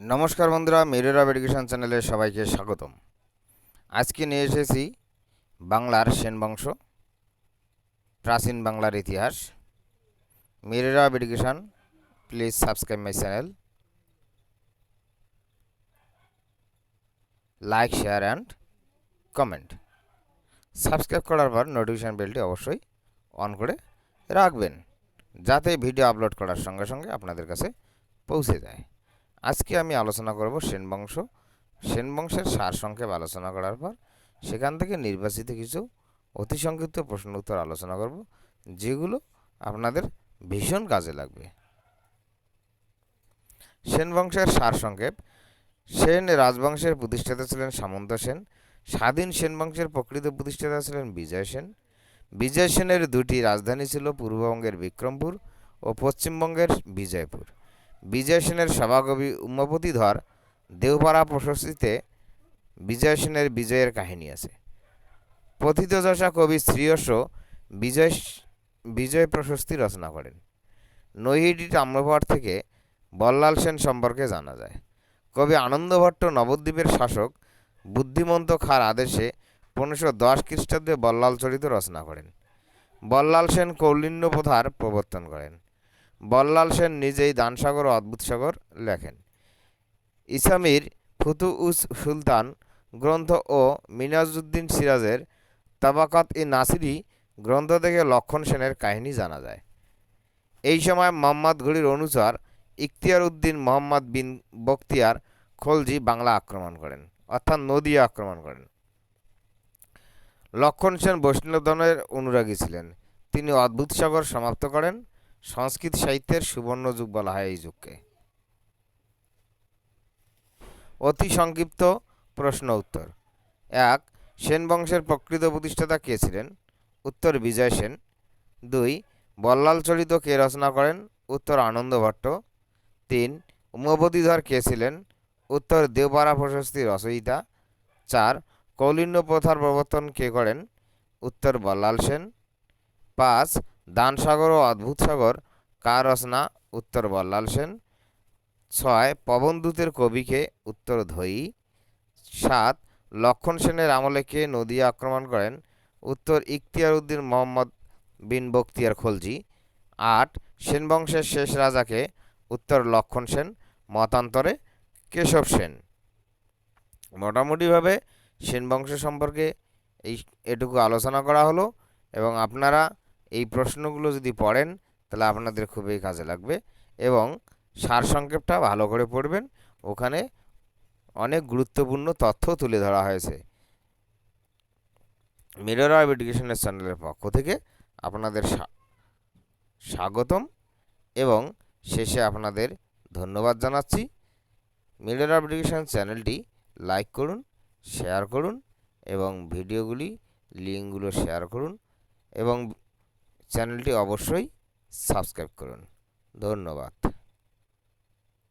নমস্কার বন্ধুরা, mirror education চ্যানেলে সবাইকে স্বাগতম। আজকে নিয়ে এসেছি বাংলার সেন বংশ, প্রাচীন বাংলার ইতিহাস। Mirror Education please subscribe my channel like share and comment subscribe করার পর নোটিফিকেশান বেলটি অবশ্যই অন করে রাখবেন, যাতে ভিডিও আপলোড করার সঙ্গে সঙ্গে আপনাদের কাছে পৌঁছে যায়। আজকে আমি আলোচনা করব সেন বংশ সেন বংশের সার সংক্ষেপ আলোচনা করার পর সেখান থেকে নির্বাচিত কিছু অতি সংক্ষিপ্ত প্রশ্ন উত্তর আলোচনা করব, যেগুলো আপনাদের ভীষণ কাজে লাগবে। সেন বংশের সার সংক্ষেপ সেন রাজবংশের প্রতিষ্ঠাতা ছিলেন সামন্ত সেন, স্বাধীন সেন বংশের প্রকৃত প্রতিষ্ঠাতা ছিলেন বিজয় সেন। বিজয় সেনের দুটি রাজধানী ছিল পূর্ববঙ্গের বিক্রমপুর ও পশ্চিমবঙ্গের বিজয়পুর। বিজয় সেনের সভাকবি উমাপতি ধর দেওপাড়া প্রশস্তিতে বিজয় সেনের বিজয়ের কাহিনী আছে। প্রথিতযশা কবি শ্রীয়স বিজয় বিজয় প্রশস্তি রচনা করেন। নৈহিটি তাম্রপাড় থেকে বল্লাল সেন সম্পর্কে জানা যায়। কবি আনন্দভট্ট নবদ্বীপের শাসক বুদ্ধিমন্ত খার আদেশে পনেরোশো দশ খ্রিস্টাব্দে বল্লাল চরিত রচনা করেন। বল্লাল সেন কৌলিন্য প্রথার প্রবর্তন করেন। বল্লাল সেন নিজেই দানসাগর ও অদ্ভুত সাগর লেখেন। ইসামির ফুতু উস সুলতান গ্রন্থ ও মিনাজউদ্দিন সিরাজের তাবাকাত ই নাসিরি গ্রন্থ থেকে লক্ষণ সেনের কাহিনী জানা যায়। এই সময় মোহাম্মদ ঘড়ির অনুসার ইখতিয়ার উদ্দিন মোহাম্মদ বিন বখতিয়ার খলজি বাংলা আক্রমণ করেন, অর্থাৎ নদিয়া আক্রমণ করেন। লক্ষণ সেন বৈষ্ণব ধর্মের অনুরাগী ছিলেন। তিনি অদ্ভুত সাগর সমাপ্ত করেন। সংস্কৃত সাহিত্যের সুবর্ণ যুগ বলা হয় এই যুগকে। অতি সংক্ষিপ্ত প্রশ্ন উত্তর। এক, সেন বংশের প্রকৃত প্রতিষ্ঠাতা কে ছিলেন? উত্তর, বিজয় সেন। দুই, বল্লাল চরিত কে রচনা করেন? উত্তর, আনন্দ ভট্ট। তিন উমবতীধর কে ছিলেন? উত্তর দেওপাড়া প্রশস্তি রচয়িতা। চার, কৌলিন্য প্রথার প্রবর্তন কে করেন? উত্তর, বল্লাল সেন। পাঁচ দানসাগর ও অদ্ভুত সাগর কার রচনা উত্তর বল্লাল সেন। ছয় পবনদূতের কবিকে উত্তর ধয়ী সাত, লক্ষণ সেনের আমলে কে আক্রমণ করেন। উত্তর ইখতিয়ার উদ্দিন মোহাম্মদ বিন বখতিয়ার খলজি। আট সেন বংশের শেষ রাজাকে উত্তর লক্ষণ সেন, মতান্তরে কেশব সেন। মোটামুটিভাবে সেন বংশ সম্পর্কে এই এটুকু আলোচনা করা হলো এবং আপনারা এই প্রশ্নগুলো যদি পড়েন, তাহলে আপনাদের খুবই কাজে লাগবে এবং সারসংক্ষেপটা ভালো করে পড়বেন। ওখানে অনেক গুরুত্বপূর্ণ তথ্য তুলে ধরা হয়েছে। মিরর অফ এডুকেশনের চ্যানেলের পক্ষ থেকে আপনাদের স্বাগতম এবং শেষে আপনাদের ধন্যবাদ জানাচ্ছি। মিরর অফ এডুকেশন চ্যানেলটি লাইক করুন, শেয়ার করুন এবং ভিডিওগুলি, লিঙ্কগুলো শেয়ার করুন এবং চ্যানেলটি অবশ্যই সাবস্ক্রাইব করুন। ধন্যবাদ।